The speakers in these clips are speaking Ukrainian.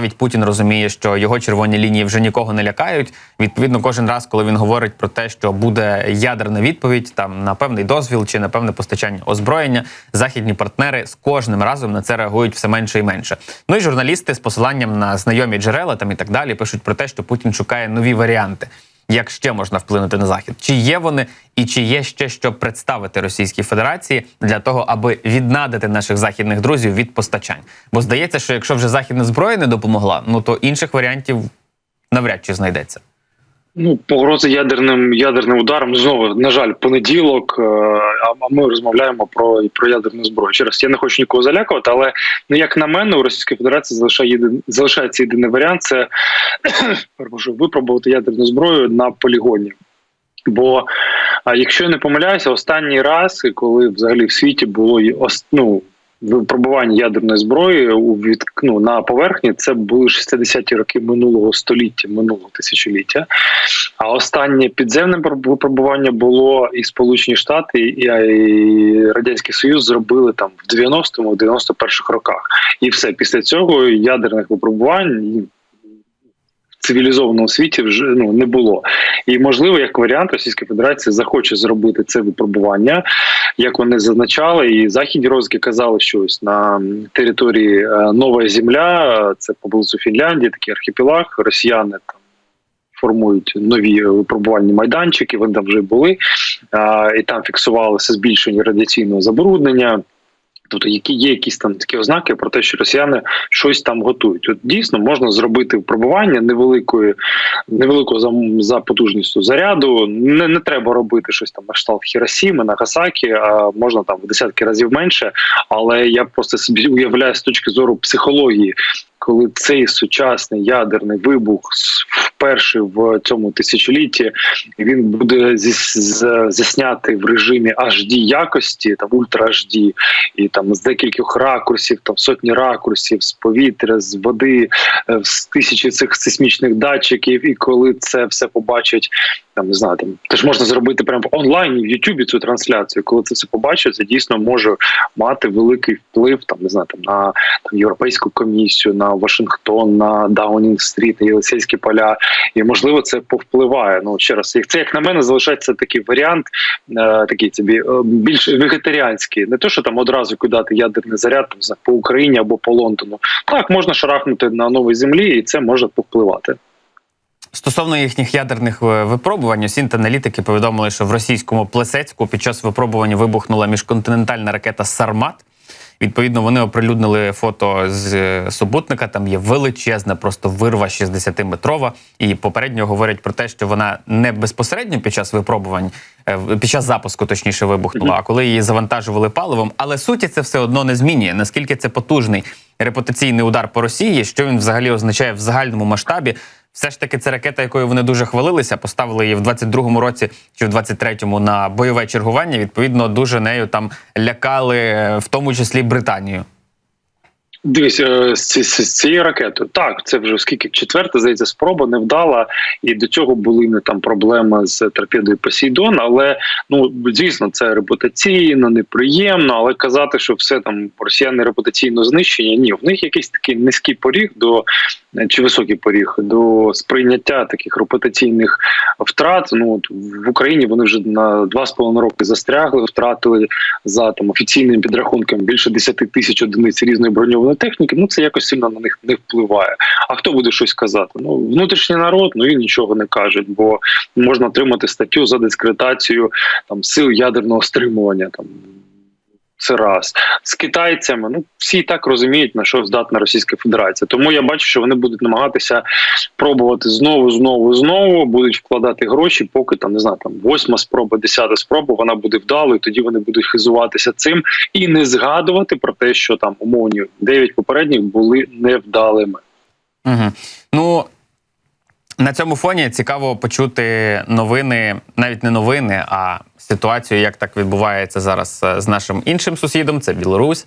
навіть Путін розуміє, що його червоні лінії вже нікого не лякають. Відповідно, кожен раз, коли він говорить про те, що буде ядерна відповідь там на певний дозвіл чи на певне постачання озброєння, західні партнери з кожним разом на це реагують все менше і менше. Ну і журналісти з посиланням на знайомі джерела там і так далі пишуть про те, що Путін шукає нові варіанти. Як ще можна вплинути на захід? Чи є вони, і чи є ще що представити Російській Федерації для того, аби віднадити наших західних друзів від постачань? Бо здається, що якщо вже західна зброя не допомогла, ну то інших варіантів навряд чи знайдеться. Ну, погрози ядерним ядерним ударом знову на жаль, понеділок. е, А ми розмовляємо про про ядерну зброю. Ще раз я не хочу нікого залякувати, але ну як на мене, у Російській Федерації залишає єдин, залишається єдиний варіант це випробувати ядерну зброю на полігоні. Бо якщо я не помиляюся, останній раз, коли взагалі в світі було ну, випробування ядерної зброї у від, ну, на поверхні, це були 60-ті роки минулого століття, минулого тисячоліття. А останнє підземне проб- випробування було і Сполучені Штати, і, Радянський Союз зробили там в 90-му, 91-х роках. І все після цього ядерних випробувань цивілізованому світі вже ну не було. І можливо, як варіант, Російська Федерація захоче зробити це випробування, як вони зазначали, і західні розвідки казали, що ось на території е, Нова Земля, це поблизу Фінляндії, такий архіпелаг, росіяни там. Формують нові випробувальні майданчики, вони там вже були, а, і там фіксувалося збільшення радіаційного забруднення. Тобто, які є якісь там такі ознаки про те, що росіяни щось там готують. От дійсно можна зробити випробування невеликої, невеликого за, за потужністю заряду. Не, не треба робити щось там на кшталт Хіросіми, Нагасакі, а можна там в десятки разів менше. Але я просто собі уявляю з точки зору психології, коли цей сучасний ядерний вибух вперше в цьому тисячолітті він буде заснятий в режимі HD якості, там ультра HD, і там з декількох ракурсів, там сотні ракурсів з повітря, з води, е, з тисячі цих сейсмічних датчиків. І коли це все побачать, там не знаю, там теж можна зробити прямо онлайн в Ютубі цю трансляцію. Коли це все побачать, це дійсно може мати великий вплив там, не знаю, там на там, європейську комісію, на Вашингтон, на Даунінг Стріт, Єлисейські поля. І можливо це повпливає. Ну ще раз, як це як на мене залишається такий варіант, е, такий собі е, більш вегетаріанський. Не то, що там одразу кидати ядерний заряд там, по Україні або по Лондону. Так можна шарахнути на новій землі, і це може повпливати. Стосовно їхніх ядерних е, випробувань, осінт аналітики повідомили, що в російському Плесецьку під час випробування вибухнула міжконтинентальна ракета Сармат. Відповідно, вони оприлюднили фото з е, супутника. Там є величезна, просто вирва 60-метрова. І попередньо говорять про те, що вона не безпосередньо під час випробувань, е, під час запуску, точніше, вибухнула, а коли її завантажували паливом. Але суті це все одно не змінює. Наскільки це потужний репутаційний удар по Росії, що він взагалі означає в загальному масштабі. Все ж таки, це ракета, якою вони дуже хвалилися. Поставили її в 22-му році чи в 23-му на бойове чергування. Відповідно, дуже нею там лякали, е, в тому числі Британію. Дивись, е, з, з, цією ракетою. Так, це вже скільки четверта, здається, спроба не вдала, і до цього були не там проблеми з торпедою Посейдон. Але ну звісно, це репутаційно, неприємно. Але казати, що все там росіяни репутаційно знищені, ні, в них якийсь такий низький поріг до е, чи високий поріг до сприйняття таких репутаційних втрат. Ну от в Україні вони вже на два з половиною роки застрягли, втратили за там офіційним підрахунком більше 10 тисяч одиниць різної броньованої техніки. Ну це якось сильно на них не впливає. А хто буде щось казати? Ну внутрішній народ, ну він нічого не каже, бо можна отримати статтю за дискредитацію там сил ядерного стримування. Там це раз з китайцями. Ну всі так розуміють на що здатна Російська Федерація. Тому я бачу, що вони будуть намагатися пробувати знову, знову, знову будуть вкладати гроші, поки там не знаю, там восьма спроба, десята спроба, вона буде вдалою. Тоді вони будуть хизуватися цим і не згадувати про те, що там умовні дев'ять попередніх були невдалими. Угу. Ну на цьому фоні цікаво почути новини, навіть не новини, а ситуацію, як так відбувається зараз е, з нашим іншим сусідом, це Білорусь.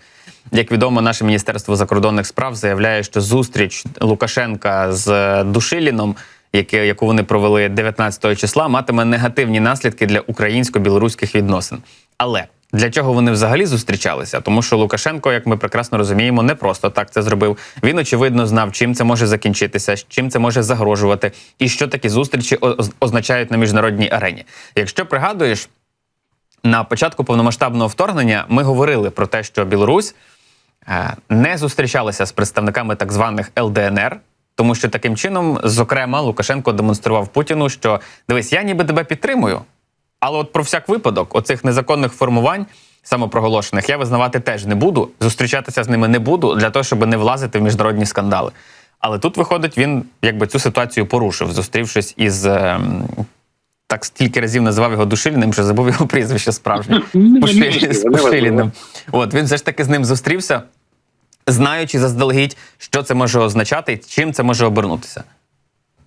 Як відомо, наше міністерство закордонних справ заявляє, що зустріч Лукашенка з Душиліном, яке, яку вони провели 19 числа, матиме негативні наслідки для українсько-білоруських відносин. Але Для чого вони взагалі зустрічалися? Тому що Лукашенко, як ми прекрасно розуміємо, не просто так це зробив. Він очевидно знав, чим це може закінчитися, чим це може загрожувати, і що такі зустрічі оз- означають на міжнародній арені. Якщо пригадуєш, на початку повномасштабного вторгнення ми говорили про те, що Білорусь е, не зустрічалася з представниками так званих ЛДНР. Тому що таким чином, зокрема, Лукашенко демонстрував Путіну, що дивись, я ніби тебе підтримую, але от про всяк випадок, оцих незаконних формувань самопроголошених, я визнавати теж не буду, зустрічатися з ними не буду для того, щоб не влазити в міжнародні скандали. Але тут виходить, він якби цю ситуацію порушив, зустрівшись із ем, так стільки разів називав його Душиліним, що забув його прізвище справжнє. З Пушиліним. От він все ж таки з ним зустрівся, знаючи заздалегідь, що це може означати і чим це може обернутися.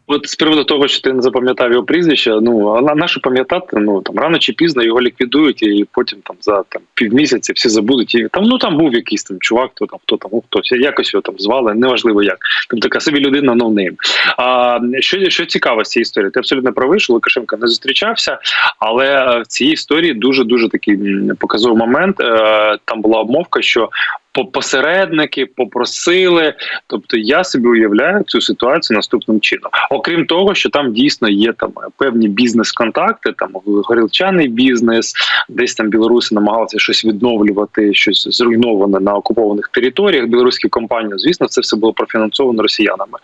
От з приводу того, що ти не запам'ятав його прізвище, ну а на наше пам'ятати, ну там рано чи пізно його ліквідують, і потім там за там півмісяця всі забудуть. І там ну там був якийсь там чувак, хто там хто там, ну, хтось якось його там звали, неважливо як. Там така собі людина ноунейм. А що, що цікаво з цієї історії? Ти абсолютно правий, що Лукашенко не зустрічався, але е, в цій історії дуже дуже такий показовий момент. Е, Там була обмовка, що посередники попросили. Тобто я собі уявляю цю ситуацію наступним чином. Окрім того, що там дійсно є там певні бізнес-контакти, там горілчаний бізнес, десь там білоруси намагалися щось відновлювати, щось зруйноване на окупованих територіях. Білоруські компанії, звісно, це все було профінансовано росіянами.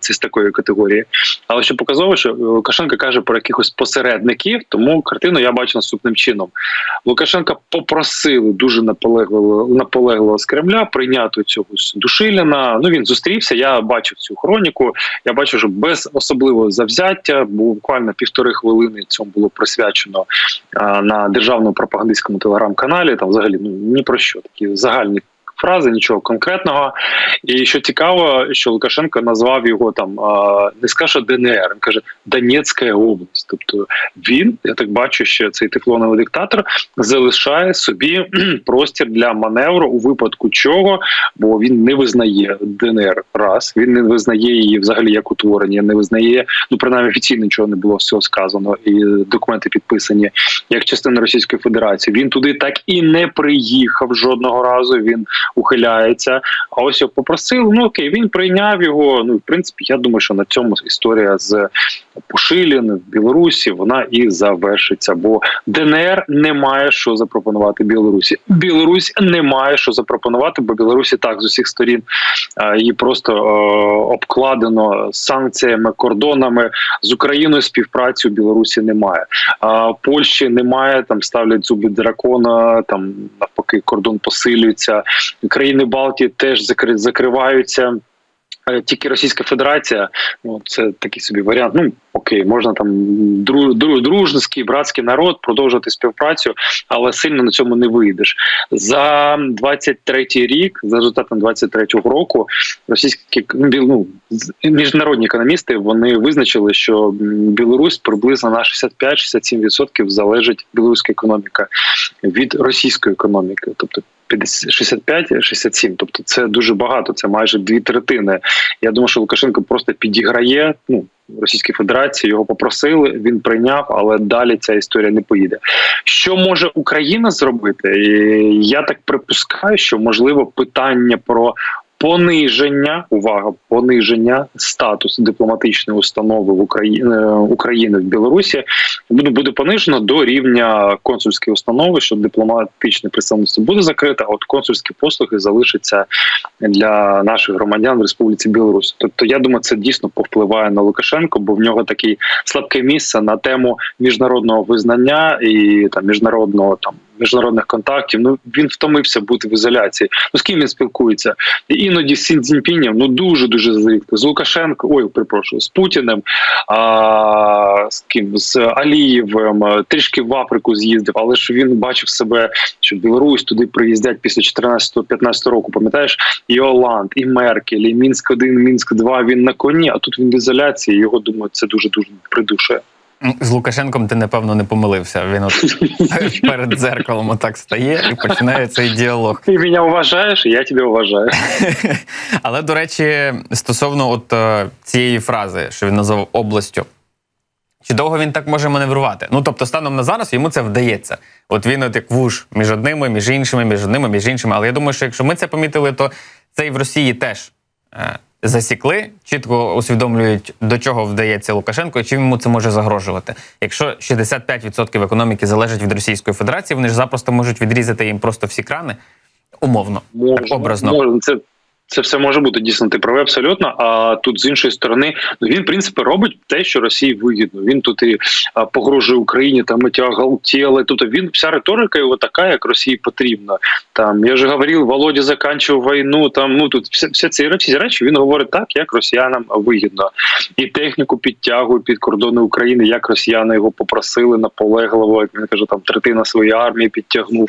Це з такої категорії. Але що показово, що Лукашенко каже про якихось посередників, тому картину я бачу наступним чином. Лукашенка попросили дуже наполегливо наполегливо з Кремля прийняти цього Душиліна. Ну він зустрівся. Я бачив цю хроніку. Я бачу, що без особливого завзяття, бо буквально півтори хвилини цьому було присвячено на державному пропагандистському телеграм-каналі. Там взагалі ну ні про що такі загальні. Фрази нічого конкретного, і що цікаво, що Лукашенко назвав його там не скаже ДНР, він каже Донецька область. Тобто він, я так бачу, що цей тефлоновий диктатор залишає собі простір для маневру у випадку чого, бо він не визнає ДНР раз, він не визнає її взагалі як утворення, не визнає, ну принаймні офіційно нічого не було з цього сказано, і документи підписані як частина Російської Федерації. Він туди так і не приїхав жодного разу. Він ухиляється. А ось його попросили. Ну окей, він прийняв його. Ну, в принципі, я думаю, що на цьому історія з Пушилін в Білорусі вона і завершиться. Бо ДНР не має що запропонувати Білорусі. Білорусь не має що запропонувати, бо Білорусі так з усіх сторін е, її просто е, обкладено санкціями, кордонами з Україною співпраці у Білорусі немає. А Польщі немає, там ставлять зуби дракона, там навпаки кордон посилюється. Країни Балтії теж закри- закриваються. Е, Тільки Російська Федерація, ну це такий собі варіант. Ну окей, можна там дру, дру, дружницький, братський народ продовжувати співпрацю, але сильно на цьому не вийдеш. За 23-й рік, за результатом 23-го року, російські ну, ну, міжнародні економісти вони визначили, що Білорусь приблизно на 65-67% залежить білоруська економіка від російської економіки, тобто 65-67, тобто це дуже багато, це майже дві третини. Я думаю, що Лукашенко просто підіграє. Ну Російській Федерації його попросили, він прийняв, але далі ця історія не поїде. Що може Україна зробити? Я так припускаю, що можливо питання про. Пониження увага, пониження статусу дипломатичної установи в Україні України в Білорусі буде буде понижено до рівня консульської установи, що дипломатичне представництво буде закрите, а от консульські послуги залишаться для наших громадян в Республіці Білорусь. Тобто, я думаю, це дійсно повпливає на Лукашенко, бо в нього таке слабке місце на тему міжнародного визнання і там міжнародного там. Міжнародних контактів, ну він втомився бути в ізоляції. Ну з ким він спілкується? І іноді з Сін ну дуже дуже звикли. З Лукашенко, ой, перепрошую, з Путіним, а, з ким з Алієвим, трішки в Африку з'їздив, але ж він бачив себе, що Білорусь туди приїздять після 14-15 року. Пам'ятаєш, і Оланд, і Меркель, і Мінськ 1 Мінськ 2 Він на коні, а тут він в ізоляції. Його думаю, це дуже дуже придушує. З Лукашенком ти, напевно, не помилився. Він от перед дзеркалом отак стає і починає цей діалог. Ти мене вважаєш, і я тебе вважаю. Але до речі, стосовно от е, цієї фрази, що він назвав областю, Чи довго він так може маневрувати? Ну тобто, станом на зараз йому це вдається. От він, от як вуш між одними, між іншими, між одними, між іншими. Але я думаю, що якщо ми це помітили, то це і в Росії теж засікли, чітко усвідомлюють, до чого вдається Лукашенко і чим йому це може загрожувати. Якщо 65% економіки залежить від Російської Федерації, вони ж запросто можуть відрізати їм просто всі крани, умовно, так образно. Можна. це, це все може бути дійсно. Ти правий абсолютно. А тут з іншої сторони, ну він в принципі робить те, що Росії вигідно. Він тут і погрожує Україні там і тіли. Тобто він вся риторика його така, як Росії потрібна. Там я ж говорив, Володя заканчував війну. Там ну тут все, все ці речі, речі він говорить так, як росіянам вигідно, і техніку підтягує під кордони України, як росіяни його попросили наполегливо. Як він каже, там третина своєї армії підтягнув.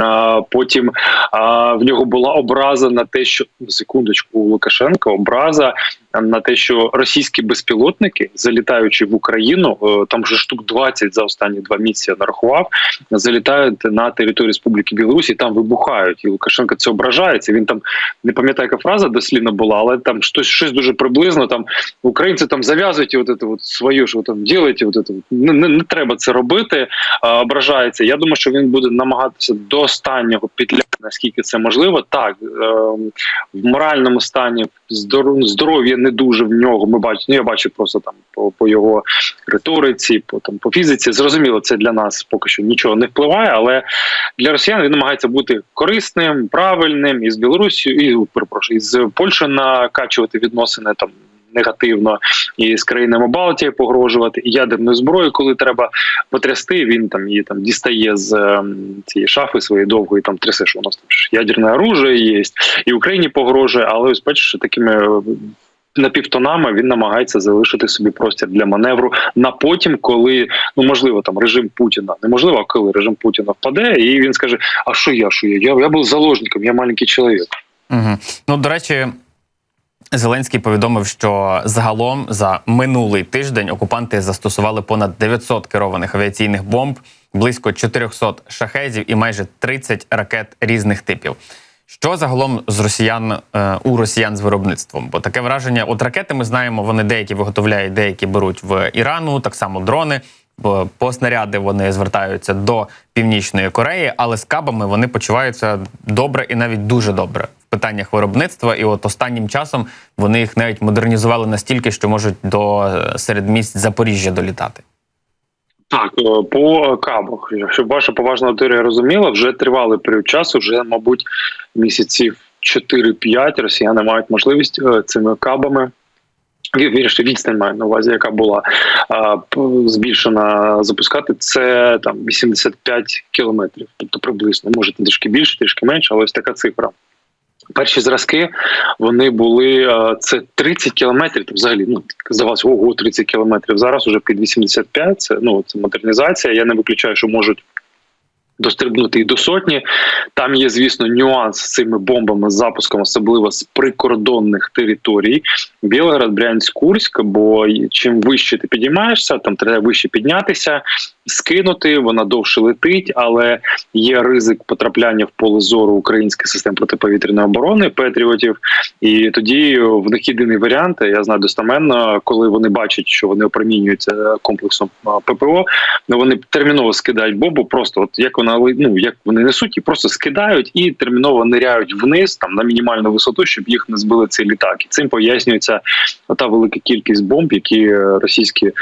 А, потім а, в нього була образа на те, що секундочку у Лукашенка образа на те, що російські безпілотники, залітаючи в Україну, е, там вже штук 20 за останні два місяці я нарахував, залітають на територію Республіки Білорусь і там вибухають. І Лукашенко це ображається. Він там не пам'ятаю, яка фраза дослівно була, але там щось щось дуже приблизно. Там українці там зав'язуйте от це от своє, що там ділите, от це. Не, не, не треба це робити. А, ображається. Я думаю, що він буде намагатися до останнього підляти, наскільки це можливо. Так е, в моральному стані здоров- здоров'я не дуже в нього. Ми бачимо. Ну я бачу просто там по, по його риториці, по там по фізиці. Зрозуміло, це для нас поки що нічого не впливає, але для росіян він намагається бути корисним, правильним і з і перепрошую, і з Польщею накачувати відносини там. Негативно і з країнами Балтії погрожувати, і ядерною зброєю, коли треба потрясти, він там її там дістає з ем, цієї шафи своєї довгої, там трясе, що у нас там ядерне оружие є, і Україні погрожує, але ось бачиш, такими напівтонами він намагається залишити собі простір для маневру на потім, коли ну можливо там режим Путіна, неможливо, а коли режим Путіна впаде, і він скаже: А що я? Що я? Я, я був заложником, я маленький чоловік. Угу. Ну, до речі, Зеленський повідомив, що загалом за минулий тиждень окупанти застосували понад 900 керованих авіаційних бомб, близько 400 шахедів і майже 30 ракет різних типів. Що загалом з росіян е, у росіян з виробництвом? Бо таке враження, от ракети ми знаємо, вони деякі виготовляють, деякі беруть в Ірану, так само дрони. По снаряди вони звертаються до Північної Кореї, але з кабами вони почуваються добре і навіть дуже добре в питаннях виробництва. І от останнім часом вони їх навіть модернізували настільки, що можуть до е, середмість Запоріжжя долітати. Так, е, по кабах, щоб ваша поважна аудиторія розуміла, вже тривалий період часу, вже, мабуть, місяців 4-5 росіяни мають можливість е, цими кабами. ві- Вірніше, відстань маю на увазі, яка була а, збільшена запускати, це там 85 кілометрів, тобто приблизно, може трішки більше, трішки менше, але ось така цифра. Перші зразки вони були е, це 30 кілометрів. Взагалі ну здавалося, ого, 30 кілометрів. Зараз уже під 85, Це ну це модернізація. Я не виключаю, що можуть. Дострибнути і до сотні. Там є, звісно, нюанс з цими бомбами з запуском, особливо з прикордонних територій. Білгород, Брянськ, Курськ. Бо чим вище ти підіймаєшся, там треба вище піднятися, скинути. Вона довше летить, але є ризик потрапляння в поле зору українських систем протиповітряної оборони Петріотів. І тоді в них єдиний варіант. Я знаю достаменно, коли вони бачать, що вони опромінюються комплексом ППО, ну вони терміново скидають бомбу. Просто от як вона ли- ну як вони несуть, і просто скидають і терміново ниряють вниз там на мінімальну висоту, щоб їх не збили цей літак. І цим пояснюється та велика кількість бомб, які російські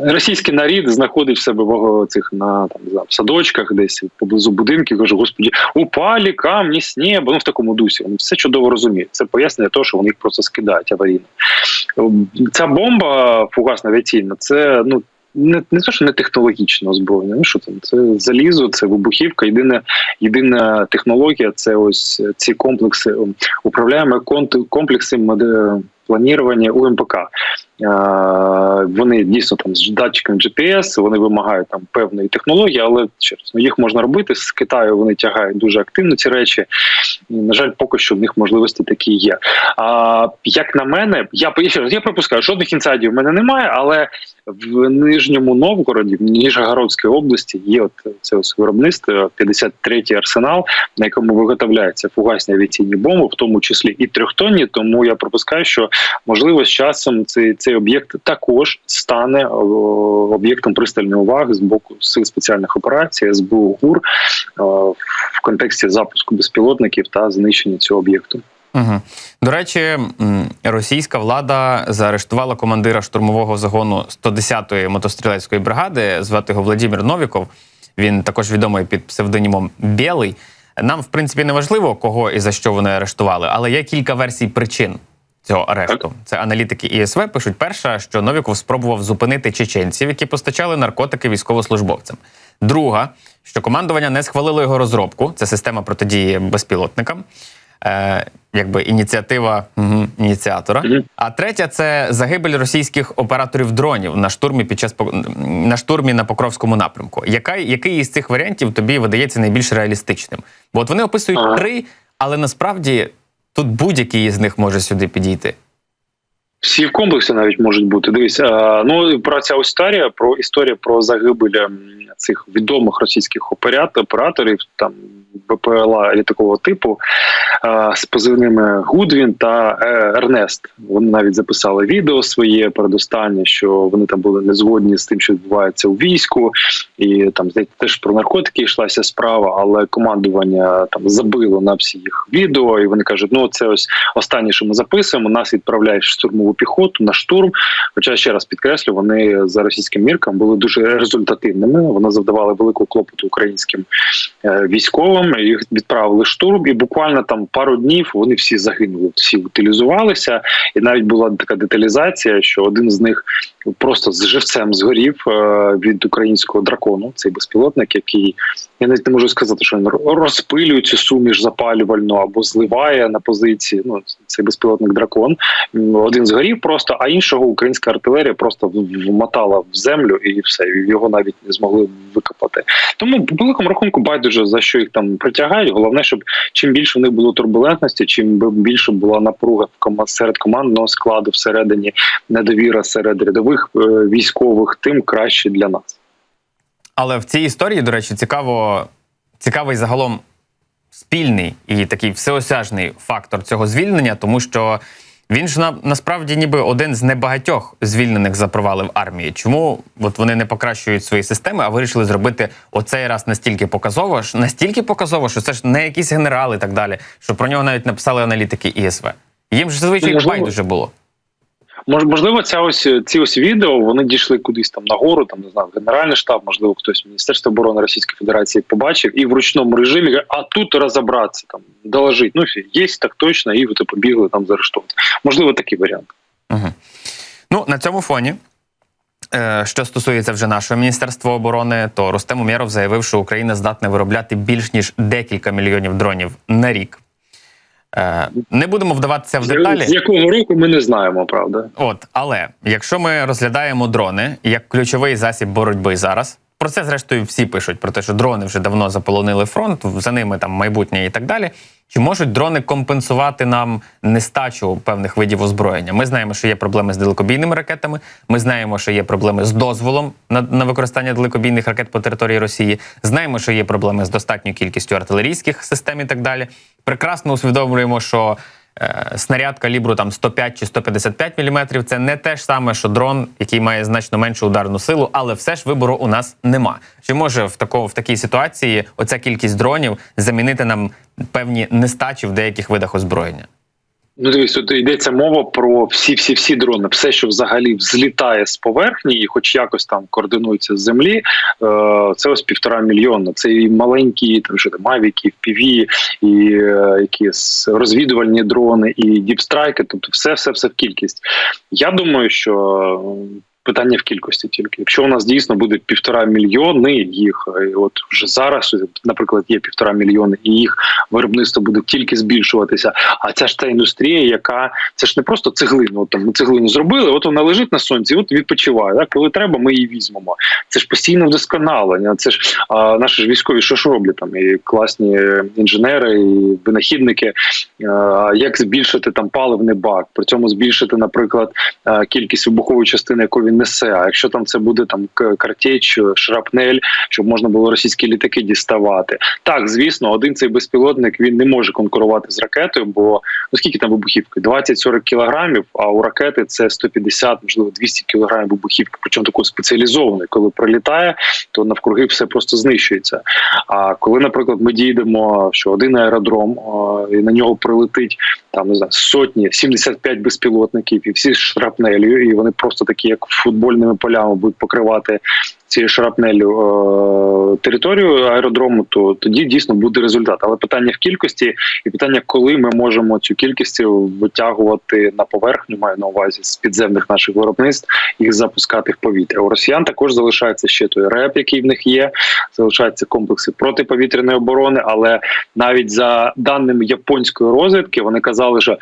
російський нарід знаходить в себе в цих на там в садочках, десь поблизу будинків. Каже, господі, упалі камні з неба. Ну в такому дусі. Вони все чудово розуміють. Це пояснення того, що вони їх просто скидають аварійно. Ця бомба фугасна авіаційна, це ну. Не, не те, що не технологічне озброєння, ну що там, це залізо, це вибухівка. Єдина, єдина технологія це ось ці комплекси, ем, управляємо комплекси планування УМПК. Е, Вони дійсно там з датчиками GPS, вони вимагають там певної технології, але ще раз, ну, їх можна робити. З Китаю вони тягають дуже активно ці речі. І, на жаль, поки що в них можливості такі є. А як на мене, я ще раз, я пропускаю, жодних інсайдів в мене немає, але в Нижньому Новгороді, в Ніжегородській області, є от це ось виробництво 53-й арсенал, на якому виготовляються фугасні авіаційні бомби, в тому числі і трьохтонні. Тому я пропускаю, що можливо з часом цей, цей об'єкт також стане об'єктом пристальної уваги з боку сил спеціальних операцій СБУ ГУР в контексті запуску безпілотників та знищення цього об'єкту. Угу. До речі, російська влада заарештувала командира штурмового загону 110-ї мотострілецької бригади, звати його Владимир Новіков. Він також відомий під псевдонімом Білий. Нам, в принципі, не важливо, кого і за що вони арештували, але є кілька версій причин цього арешту. Це аналітики ІСВ пишуть: перша, що Новіков спробував зупинити чеченців, які постачали наркотики військовослужбовцям. Друга, що командування не схвалило його розробку. Це система протидії безпілотникам. Е, якби ініціатива угу, ініціатора. А третя це загибель російських операторів дронів на штурмі під час на штурмі на Покровському напрямку. Яка, який із цих варіантів тобі видається найбільш реалістичним? Бо от вони описують Ага. три, але насправді тут будь-який із них може сюди підійти. Всі в комплексі навіть можуть бути. Дивись, е, ну про ця історія, про історію про загибель ем, цих відомих російських операт- операторів, там БПЛА літакового типу е, з позивними Гудвін та е, Ернест. Вони навіть записали відео своє передостаннє, що вони там були не згодні з тим, що відбувається у війську, і там здається, теж про наркотики йшлася справа, але командування там забило на всі їх відео, і вони кажуть: ну це ось останнє, що ми записуємо. Нас відправляють в штурмову піхоту на штурм. Хоча ще раз підкреслю, вони за російським міркам були дуже результативними. Вони завдавали велику клопоту українським е, військовим. Їх відправили штурм, і буквально там пару днів вони всі загинули, всі утилізувалися. І навіть була така деталізація, що один з них просто з живцем згорів е, від українського дракону. Цей безпілотник, який я навіть не можу сказати, що він розпилює цю суміш запалювальну або зливає на позиції. Ну цей безпілотник дракон. Один згорів просто, а іншого українська артилерія просто вмотала в землю і все. Його навіть не змогли викопати. Тому по великому рахунку байдуже за що їх там притягають. Головне, щоб чим більше в них було турбулентності, чим більше була напруга в серед командного складу всередині, недовіра серед рядових е, військових, тим краще для нас. Але в цій історії, до речі, цікаво, цікавий загалом спільний і такий всеосяжний фактор цього звільнення, тому що він ж на, насправді ніби один з небагатьох звільнених за провали в армії. Чому от вони не покращують свої системи, а вирішили зробити оцей раз настільки показово, настільки показово, що це ж не якісь генерали і так далі, що про нього навіть написали аналітики ІСВ. Їм ж зазвичай Можливо. байдуже було. Мож, можливо, ця ось ці ось відео вони дійшли кудись там нагору, там не знаю, Генеральний штаб, можливо, хтось Міністерство оборони Російської Федерації побачив і в ручному режимі а тут розібратися, там доложить. Ну є так точно, і ви побігли там заарештовувати. Можливо, такий варіант. Угу. Ну, на цьому фоні, е, що стосується вже нашого міністерства оборони, то Рустем Умєров заявив, що Україна здатна виробляти більш ніж декілька мільйонів дронів на рік. Е, не будемо вдаватися в деталі. З якого року ми не знаємо, правда. От, але якщо ми розглядаємо дрони як ключовий засіб боротьби зараз, про це зрештою всі пишуть про те, що дрони вже давно заполонили фронт, за ними там майбутнє і так далі. Чи можуть дрони компенсувати нам нестачу певних видів озброєння? Ми знаємо, що є проблеми з далекобійними ракетами. Ми знаємо, що є проблеми з дозволом на, на використання далекобійних ракет по території Росії. Знаємо, що є проблеми з достатньою кількістю артилерійських систем і так далі. Прекрасно усвідомлюємо, що снаряд калібру там 105 чи 155 мм – це не те ж саме, що дрон, який має значно меншу ударну силу, але все ж вибору у нас нема. Чи може в такому в такій ситуації оця кількість дронів замінити нам певні нестачі в деяких видах озброєння? Ну, дивись, тут йдеться мова про всі, всі, всі дрони, все, що взагалі взлітає з поверхні, і хоч якось там координується з землі. Е, це ось півтора мільйона. Це і маленькі там що там, мавіки, впіві, і е, якісь розвідувальні дрони, і діпстрайки. Тобто, все, все, все в кількість. Я думаю, що. Е, Питання в кількості тільки. Якщо у нас дійсно буде півтора мільйони їх, і от вже зараз, наприклад, є півтора мільйони, і їх виробництво буде тільки збільшуватися. А ця ж та індустрія, яка це ж не просто цеглина. От там ми цеглину зробили, от вона лежить на сонці, от відпочиває. Так, коли треба, ми її візьмемо. Це ж постійне вдосконалення. Це ж а, наші ж військові, що ж роблять там, і класні інженери, і винахідники. А, як збільшити там паливний бак, при цьому збільшити, наприклад, кількість вибухової частини, яку він він несе. А якщо там це буде там картеч, шрапнель, щоб можна було російські літаки діставати. Так, звісно, один цей безпілотник він не може конкурувати з ракетою, бо ну скільки там вибухівки? 20-40 кілограмів. А у ракети це 150, можливо, 200 кілограмів вибухівки. Причому такої спеціалізованої. Коли прилітає, то навкруги все просто знищується. А коли, наприклад, ми дійдемо, що один аеродром і на нього прилетить там не знаю, сотні, 75 безпілотників, і всі з шрапнелью, і вони просто такі, як футбольними полями, будуть покривати цією шрапнелю е, територію аеродрому, то тоді дійсно буде результат. Але питання в кількості і питання, коли ми можемо цю кількість витягувати на поверхню, маю на увазі з підземних наших виробництв, їх запускати в повітря. У росіян також залишається ще той РЕП, який в них є. Залишаються комплекси протиповітряної оборони, але навіть за даними японської розвідки, вони казали, що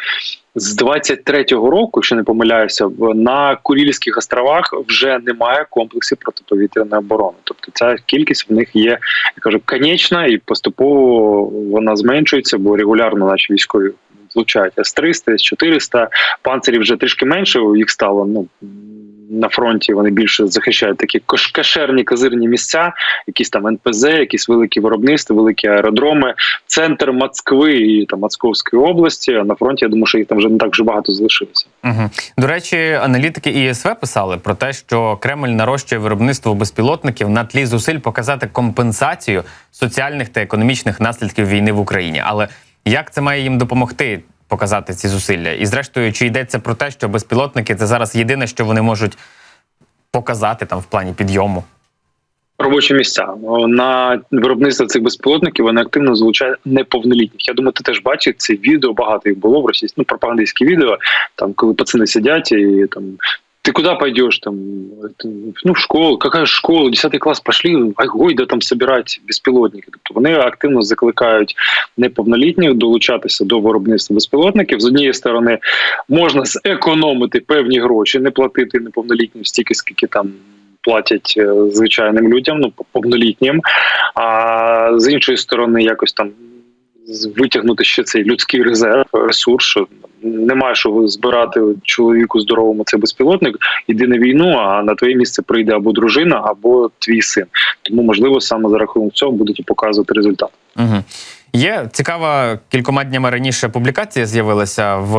з 23-го року, якщо не помиляюся, на Курільських островах вже немає комплексів протиповітряної оборони. Тобто ця кількість в них є, я кажу, конечна і поступово вона зменшується, бо регулярно наші військові влучають С-300, С-400, панцирів вже трішки менше, їх стало ну. На фронті вони більше захищають такі кош- кашерні козирні місця, якісь там НПЗ, якісь великі виробництва, великі аеродроми, центр Москви і там Московської області. А на фронті я думаю, що їх там вже не так вже багато залишилося. Угу. До речі, аналітики ІСВ писали про те, що Кремль нарощує виробництво безпілотників на тлі зусиль показати компенсацію соціальних та економічних наслідків війни в Україні. Але як це має їм допомогти показати ці зусилля? І зрештою, чи йдеться про те, що безпілотники це зараз єдине, що вони можуть показати там в плані підйому? Робочі місця на виробництво цих безпілотників вони активно залучають неповнолітніх. Я думаю, ти теж бачив це відео. Багато їх було в російській, ну пропагандистські відео. Там коли пацани сидять і там. Ты куда пойдешь там? Ну, в школу. Какая школа? 10 клас пошли, ай гой, да там собирать безпілотники. Тобто вони активно закликають неповнолітніх долучатися до виробництва безпілотників. З однієї сторони, можна зекономити певні гроші, не платити неповнолітнім стільки, скільки там платять е, звичайним людям, ну повнолітнім. А з іншої сторони, якось там витягнути ще цей людський резерв, ресурс. що Немає що збирати чоловіку здоровому цей безпілотник. Іди на війну, а на твоє місце прийде або дружина, або твій син. Тому можливо саме за рахунок цього будуть показувати результат. Угу. Є цікава кількома днями раніше публікація з'явилася в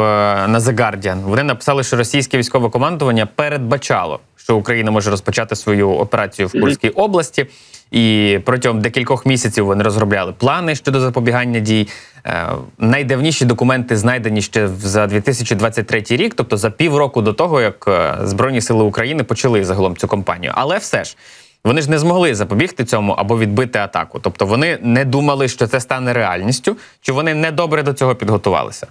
на The Guardian. Вони написали, що російське військове командування передбачало, що Україна може розпочати свою операцію в. Курській області, і протягом декількох місяців вони розробляли плани щодо запобігання дій. Е, найдавніші документи знайдені ще за 2023 рік, тобто за півроку до того, як е, Збройні сили України почали загалом цю кампанію. Але все ж. Вони ж не змогли запобігти цьому або відбити атаку. Тобто вони не думали, що це стане реальністю, чи вони недобре до цього підготувалися.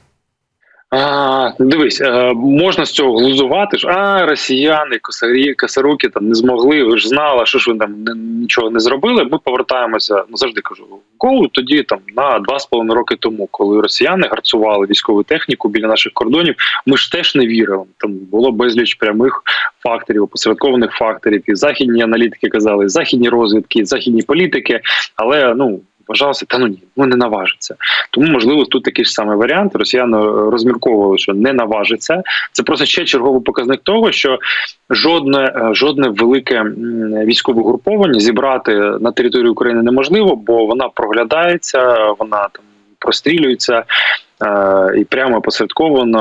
А, дивись, е, можна з цього глузувати ж. А росіяни, косарі, косаруки там не змогли. Ви ж знали, що ж ви там не- нічого не зробили. Ми повертаємося. Ну завжди кажу голу. Тоді там на два з половиною роки тому, коли росіяни гарцували військову техніку біля наших кордонів. Ми ж теж не вірили. Там було безліч прямих факторів, опосередкованих факторів. І західні аналітики казали, західні розвідки, західні політики. Але ну вважалося, та ну ні, ну не наважиться. Тому можливо тут такий ж самий варіант. Росіяни е, розмірковували, що не наважиться. Це просто ще черговий показник того, що жодне е, жодне велике військове груповання зібрати на території України неможливо, бо вона проглядається, вона там прострілюється. е, І прямо посередковано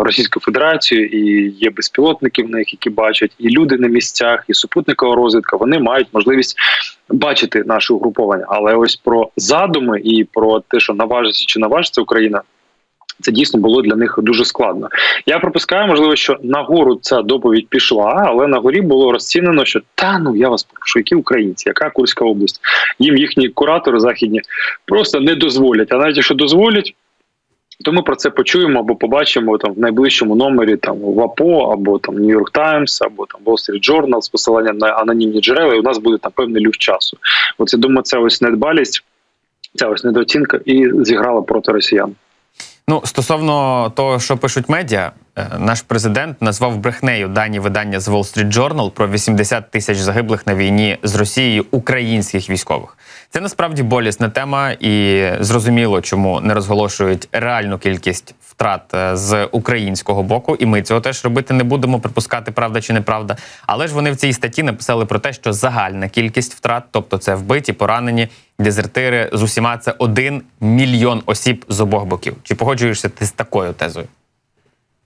е, Федерацію, Федерацією, і є безпілотники в них, які бачать, і люди на місцях, і супутникова розвідка. Вони мають можливість бачити наше угруповання. Але ось про задуми і про те, що наважиться чи наважиться Україна, це дійсно було для них дуже складно. Я пропускаю, можливо, що нагору ця доповідь пішла, але на горі було розцінено, що та ну я вас прошу, які українці, яка Курська область? Їм їхні куратори західні просто не дозволять. А навіть якщо дозволять. То ми про це почуємо або побачимо там в найближчому номері там в АПО, або там York Times, або там Wall Street Journal з посиланням на анонімні джерела. І у нас буде там певний люфт часу. Я думаю, це ось недбалість, ця ось недооцінка і зіграла проти росіян. Ну, стосовно того, що пишуть медіа, Наш президент назвав брехнею дані видання з Wall Street Journal про 80 тисяч загиблих на війні з Росією українських військових. Це насправді болісна тема, і зрозуміло, чому не розголошують реальну кількість втрат е, з українського боку, і ми цього теж робити не будемо, припускати правда чи неправда. Але ж вони в цій статті написали про те, що загальна кількість втрат, тобто це вбиті, поранені, дезертири з усіма це один мільйон осіб з обох боків. Чи погоджуєшся ти з такою тезою?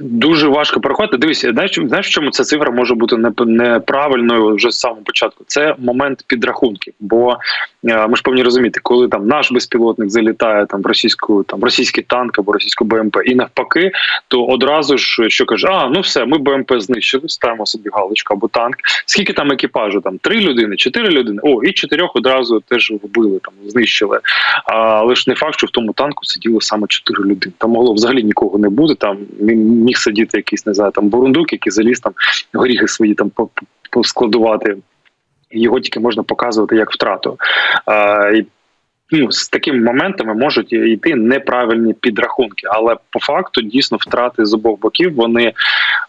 Дуже важко переходити. Дивися, знаєш, знаєш, в чому ця цифра може бути не- неправильною вже з самого початку. Це момент підрахунків. Бо е, ми ж повинні розуміти, коли там наш безпілотник залітає там в російську, там російський танк або російську БМП, і навпаки, то одразу ж що каже: а ну все, ми БМП знищили, ставимо собі галочку або танк. Скільки там екіпажу? Там три людини, чотири людини. О, і чотирьох одразу теж вбили, там знищили. Але ж не факт, що в тому танку сиділо саме чотири людини. Там могло взагалі нікого не бути. Там міг сидіти якийсь не знаю, там бурундук, який заліз там горіхи свої там по- по- поскладувати. Його тільки можна показувати як втрату. А, і, ну, з такими моментами можуть йти неправильні підрахунки, але по факту дійсно втрати з обох боків вони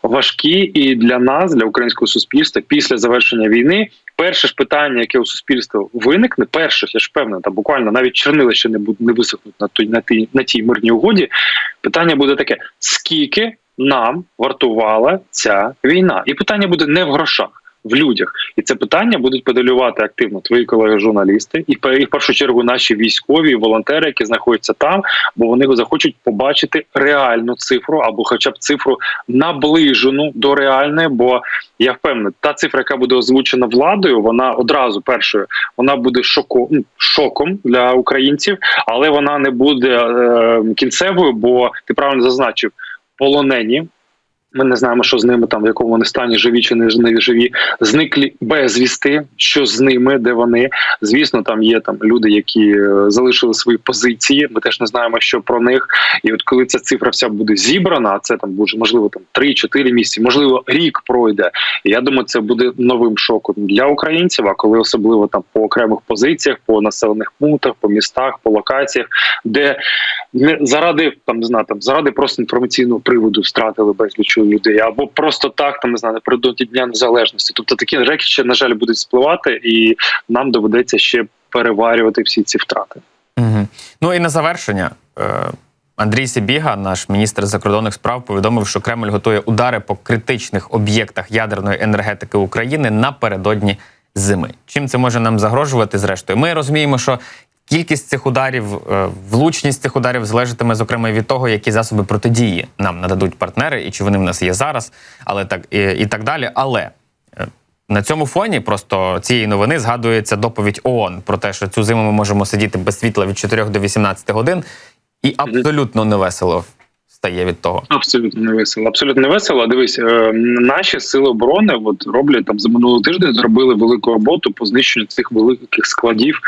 важкі і для нас, для українського суспільства, після завершення війни. Перше ж питання, яке у суспільства виникне, перше, я ж певна, та буквально навіть чернила ще не будуть не висохнуть на той на тій на тій мирній угоді. Питання буде таке: скільки нам вартувала ця війна? І питання буде не в грошах. В людях, і це питання будуть подалювати активно твої колеги-журналісти, і і в першу чергу наші військові волонтери, які знаходяться там, бо вони захочуть побачити реальну цифру або, хоча б цифру наближену до реальної. Бо я впевнений, та цифра, яка буде озвучена владою, вона одразу першою вона буде шоко, ну, шоком для українців, але вона не буде е, кінцевою, бо ти правильно зазначив, полонені. Ми не знаємо, що з ними там, в якому вони стані живі чи не живі, зниклі безвісти, що з ними, де вони. Звісно, там є там люди, які е, залишили свої позиції. Ми теж не знаємо, що про них. І от коли ця цифра вся буде зібрана, це там буде можливо там 3-4 місяці, можливо, рік пройде. Я думаю, це буде новим шоком для українців. А коли особливо там по окремих позиціях, по населених пунктах, по містах, по локаціях, де не заради там не знаю, там заради просто інформаційного приводу втратили безліч людей, або просто так там не знаю, напередодні дня незалежності. Тобто такі речі, на жаль, будуть спливати, і нам доведеться ще переварювати всі ці втрати. Угу. Ну і на завершення. Е- Андрій Сибіга, наш міністр закордонних справ, повідомив, що Кремль готує удари по критичних об'єктах ядерної енергетики України напередодні зими. Чим це може нам загрожувати? Зрештою, ми розуміємо, що кількість цих ударів, е, влучність цих ударів залежатиме зокрема від того, які засоби протидії нам нададуть партнери, і чи вони в нас є зараз, але так і, і так далі. Але е, на цьому фоні просто цієї новини згадується доповідь ООН про те, що цю зиму ми можемо сидіти без світла від 4 до 18 годин, і абсолютно невесело стає від того. Абсолютно не весело. Абсолютно не весело. Дивись, е, наші сили оборони от роблять там за минулий тиждень зробили велику роботу по знищенню цих великих складів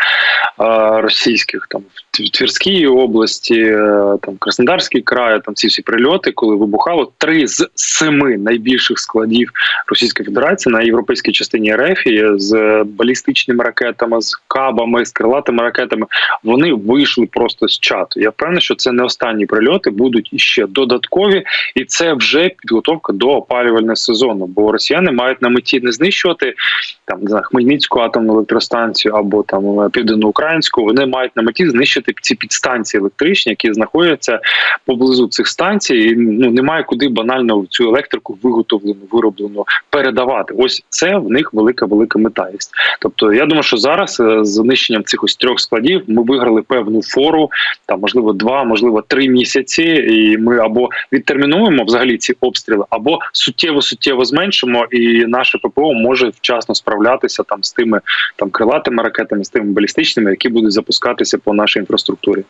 російських там в Тверській області, е, там Краснодарський край, там ці всі прильоти, коли вибухало три з семи найбільших складів Російської Федерації на європейській частині РФ з балістичними ракетами, з кабами, з крилатими ракетами. Вони вийшли просто з чату. Я впевнений, що це не останні прильоти, будуть іще додаткові, і це вже підготовка до опалювального сезону. Бо росіяни мають на меті не знищувати там не знаю, Хмельницьку атомну електростанцію або там південноукраїнську. Вони мають на меті знищити ці підстанції електричні, які знаходяться поблизу цих станцій. І, Ну немає куди банально цю електрику виготовлену, вироблену передавати. Ось це в них велика велика мета. Тобто, я думаю, що зараз е, з знищенням цих ось трьох складів ми виграли певну фору, там можливо два, можливо, три місяці, і ми або відтермінуємо взагалі ці обстріли, або суттєво суттєво зменшимо, і наше ППО може вчасно справлятися там з тими там крилатими ракетами, з тими балістичними, які будуть запускатися по нашій інфраструктурі.